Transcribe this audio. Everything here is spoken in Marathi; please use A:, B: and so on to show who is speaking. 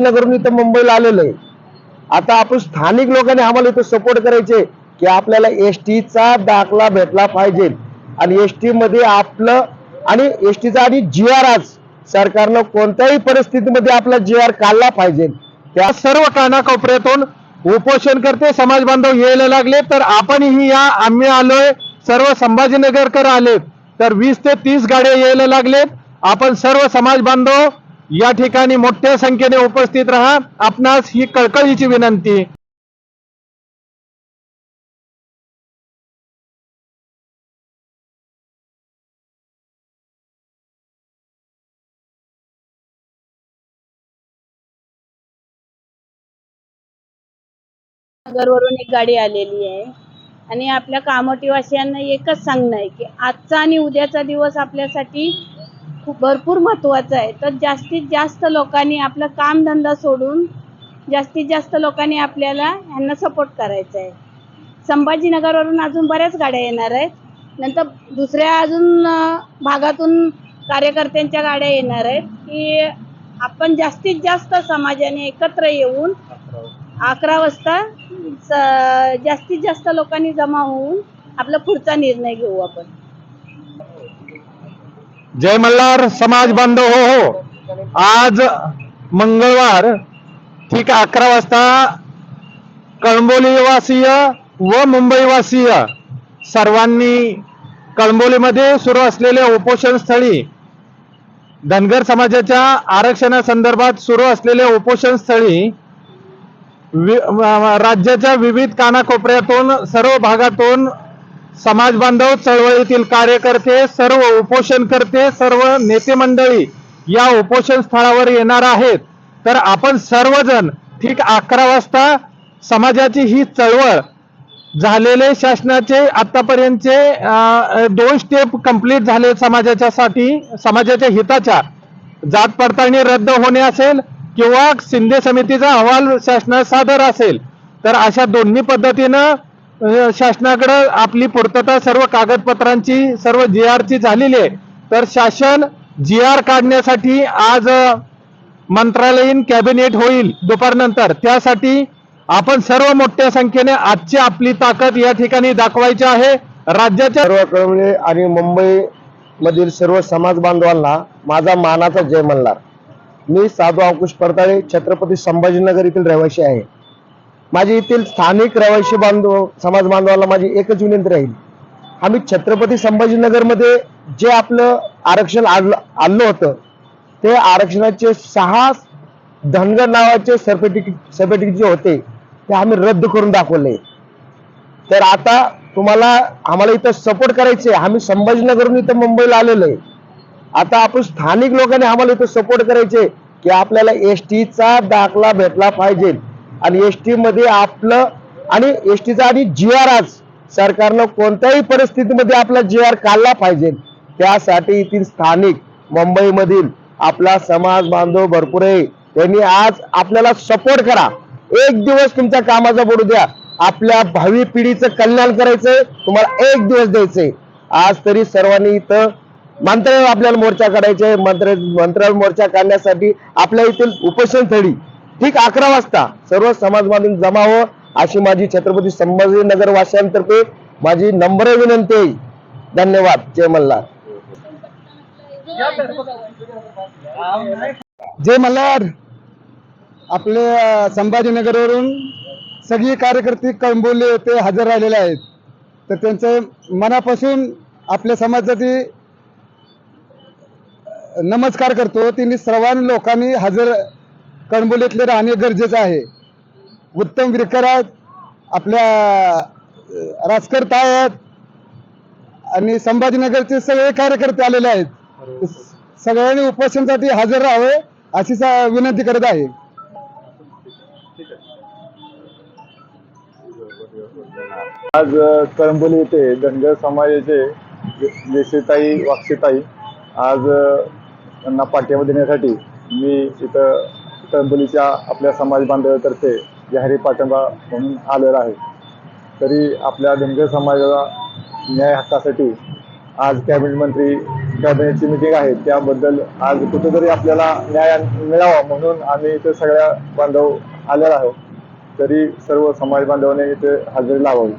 A: संभाजीनगरहून इथं मुंबईला आलेलो आहे. आता आपण स्थानिक लोकांनी आम्हाला इथं सपोर्ट करायचे की आपल्याला एस दाखला भेटला पाहिजे. आणि एसटी मध्ये आपलं आणि एस टीचा आणि जी आर आज सरकारनं कोणत्याही परिस्थितीमध्ये आपला जी आर काढला पाहिजे.
B: त्या सर्व कानाकोपऱ्यातून उपोषण करते समाज बांधव यायला लागले तर आपणही या आम्ही आलोय सर्व संभाजीनगरकर आलेत. तर वीस ते तीस गाड्या यायला लागलेत. आपण सर्व समाज बांधव या ठिकाणी मोठ्या संख्येने उपस्थित राहा. आपणास ही कळकळीची विनंती.
C: नगरवरून एक गाडी आलेली आहे. आणि आपल्या कामोटीवासियांना एकच सांगणं आहे की आजचा आणि उद्याचा दिवस आपल्यासाठी खूप भरपूर महत्त्वाचं आहे. तर जास्तीत जास्त लोकांनी आपलं कामधंदा सोडून जास्तीत जास्त लोकांनी आपल्याला ह्यांना सपोर्ट करायचा आहे. संभाजीनगरवरून अजून बऱ्याच गाड्या येणार आहेत. नंतर दुसऱ्या अजून भागातून कार्यकर्त्यांच्या गाड्या येणार आहेत की आपण जास्तीत जास्त समाजाने एकत्र येऊन अकरा वाजता स- जास्तीत जास्त लोकांनी जमा होऊन आपला पुढचा निर्णय घेऊ आपण.
B: जय मल्हार समाज बांधव हो हो. आज मंगळवार ठीक अकरा वाजता कळंबोलीवासीय व मुंबईवासीय सर्वांनी कळंबोलीमध्ये सुरू असलेल्या उपोषण स्थळी धनगर समाजाच्या आरक्षणासंदर्भात सुरू असलेल्या उपोषण स्थळी वि- राज्याच्या विविध कानाकोपऱ्यातून सर्व भागातून समाज बांधव चळवळीतील कार्यकर्ते सर्व उपोषणकर्ते सर्व नेते मंडळी या उपोषण स्थळावर येणार आहेत. तर आपण सर्वजण ठीक अकरा वाजता समाजाची ही चळवळ झालेले शासनाचे आतापर्यंतचे दोन स्टेप कंप्लीट झाले समाजाच्या साठी समाजाच्या हिताच्या. जात पडताळणी रद्द होणे असेल किंवा शिंदे समितीचा अहवाल शासनात सादर असेल. तर अशा दोन्ही पद्धतीनं शासनाकडे आपली पूर्तता सर्व कागदपत्रांची सर्व जी ची झालेली आहे. तर शासन जी आर काढण्यासाठी आज मंत्रालयीन कॅबिनेट होईल दुपारनंतर. त्यासाठी आपण सर्व मोठ्या संख्येने आजची आपली ताकद या ठिकाणी दाखवायची आहे. राज्याच्या
A: सर्व कळवळे आणि मुंबई मधील सर्व समाज बांधवांना माझा मानाचा जय म्हणणार मी साधू अंकुश परताळे छत्रपती संभाजीनगर येथील रहिवासी आहे. माझी येथील स्थानिक रहिवासी बांधव समाज बांधवाला माझी एकच विनंती राहील. आम्ही छत्रपती संभाजीनगरमध्ये जे आपलं आरक्षण आणलं आणलं होतं ते आरक्षणाचे सहा धनगर नावाचे सर्टिफिकेट सर्टिफिकेट जे होते ते आम्ही रद्द करून दाखवले. तर आता तुम्हाला आम्हाला इथं सपोर्ट करायचे आम्ही संभाजीनगरून इथं मुंबईला आलेलो आहे. आता आपण स्थानिक लोकांनी आम्हाला इथं सपोर्ट करायचे की आपल्याला एस टीचा दाखला भेटला पाहिजे. आणि एसमध्ये आपलं आणि एस टीचा आणि जी आर आज सरकारनं कोणत्याही परिस्थितीमध्ये आपला जी आर काढला पाहिजे. त्यासाठी येथील स्थानिक मुंबईमधील आपला समाज बांधव भरपूर आहे त्यांनी आज आपल्याला सपोर्ट करा. एक दिवस तुमच्या कामाचा बोडू द्या. आपल्या भावी पिढीचं कल्याण करायचंय. तुम्हाला एक दिवस द्यायचंय. आज तरी सर्वांनी इथं मंत्रालय आपल्याला मोर्चा काढायचे मंत्र मंत्रालय मोर्चा काढण्यासाठी आपल्या येथील उपोषण थळी ठीक अकरा वाजता सर्व समाज बांधून जमा हो अशी माझी छत्रपती संभाजीनगर वासियांतर्फे माझी नम्र विनंती. आहे धन्यवाद. जय मल्हार.
D: जय मल्हार. आपले संभाजीनगर संभाजीनगरवरून सगळी कार्यकर्ते कळंबोली येथे हजर राहिलेले आहेत. तर त्यांचं मनापासून आपल्या समाजाची नमस्कार करतो. त्यांनी सर्वांनी लोकांनी हजर कणबोलीतले राहणे गरजेचं आहे. उत्तम विरकर आहेत आपल्या राजकर्ता आहेत आणि संभाजीनगरचे सगळे कार्यकर्ते आलेले आहेत. सगळ्यांनी उपोषणासाठी हजर राहावे अशी विनंती करत आहे.
E: आज अ, कळंबोली येथे धनगर समाजाचे यशताई वाक्षीताई आज त्यांना पाठिंबा देण्यासाठी मी इथं कळंबोलीच्या आपल्या समाज बांधवातर्फे जाहीर पाठिंबा म्हणून आलेला आहे. तरी आपल्या धनगर समाजाला न्याय हक्कासाठी आज कॅबिनेट मंत्री कॅबिनेटची मिटिंग आहे. त्याबद्दल आज कुठेतरी आपल्याला न्याय मिळावा म्हणून आम्ही इथे सगळ्या बांधव आलेला आहोत. तरी सर्व समाज बांधवांनी इथे हजेरी लावावी.